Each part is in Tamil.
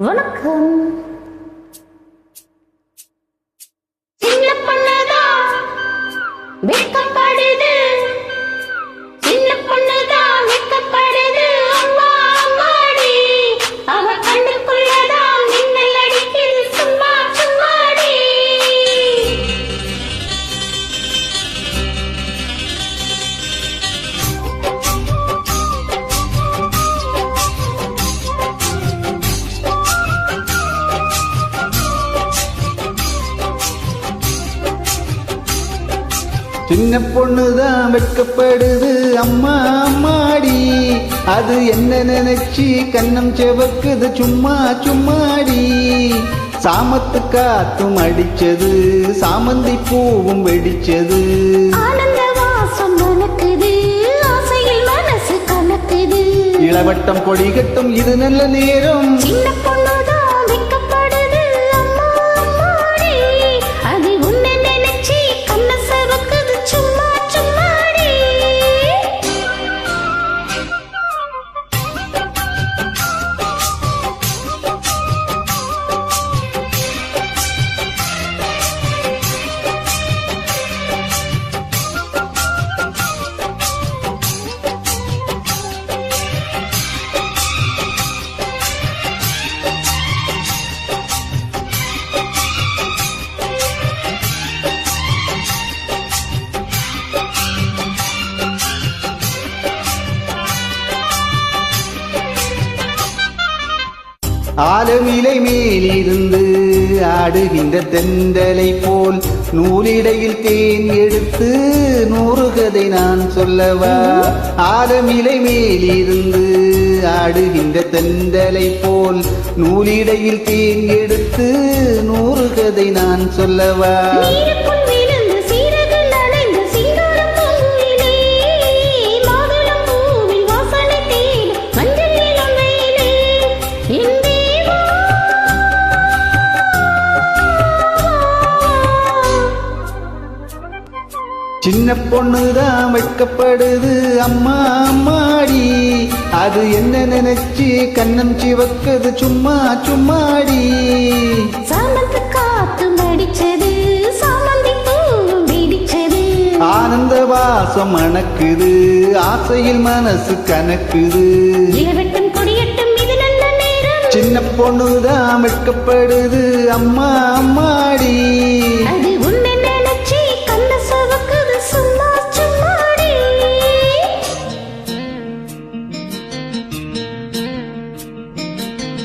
வணக்கம். சின்ன பொண்ணுதான் வெட்கப்படுது. அம்மா அம்மாடி. அது என்ன நினைச்சு கண்ணம் செவக்குது. சும்மா சும்மாடி. சாமத்து காத்தும் அடிச்சது. சாமந்தி பூவும் வெடிச்சது. இளவட்டம் கொடி கட்டும் இது நல்ல நேரம். ஆலமிலை மேலிருந்து ஆடுகின்ற தெந்தலை போல் நூலிடையில் தேன் எடுத்து நூறு கதை நான் சொல்லவா? ஆலமிலை மேலிருந்து ஆடுகின்ற தெந்தலை போல் நூலிடையில் தேன் எடுத்து நூறு கதை நான் சொல்லவா? சின்ன பொண்ணுதான் வெட்கப்படுது. அம்மா அம்மாடி. அது என்ன நினைச்சு கண்ணம் சிவக்குது. சும்மா சும்மாடி. சாமந்து காத்து மடிச்சது. சாமந்தி பூவும் வெடிச்சது. ஆனந்த வாசம் மணக்குது ஆசையில் மனசு கணக்குது. இளவட்டம் கொடியட்டும் இது நல்ல நேரம். சின்ன பொண்ணுதான் வெட்கப்படுது. அம்மா அம்மாடி.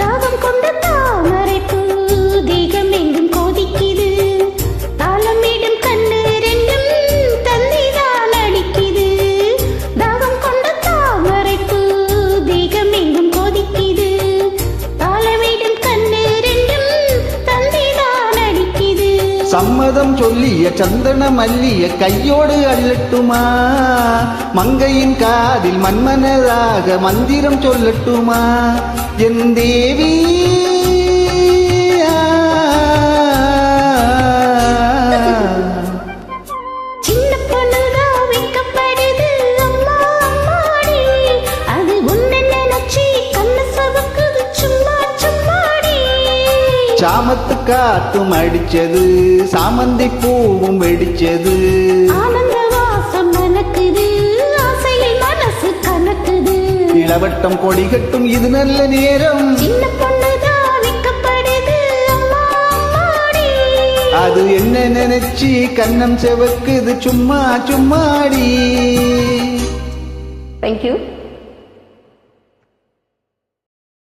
தாகம் கொண்ட தாமரை பூ சம்மதம் சொல்லிய சந்தன மல்லிய கையோடு அள்ளட்டுமா மங்கையின் காதில் மன்மனராக மந்திரம் சொல்லட்டுமா? என் தேவி சாமத்து காத்தும் அடிச்சது சாமந்தி பூவும் வெடிச்சது. இளவட்டம் கொடி கட்டும் இது நல்ல நேரம். அது என்ன நினைச்சு கண்ணம் செவக்குது சும்மா சும்மாடி. தேங்க்யூ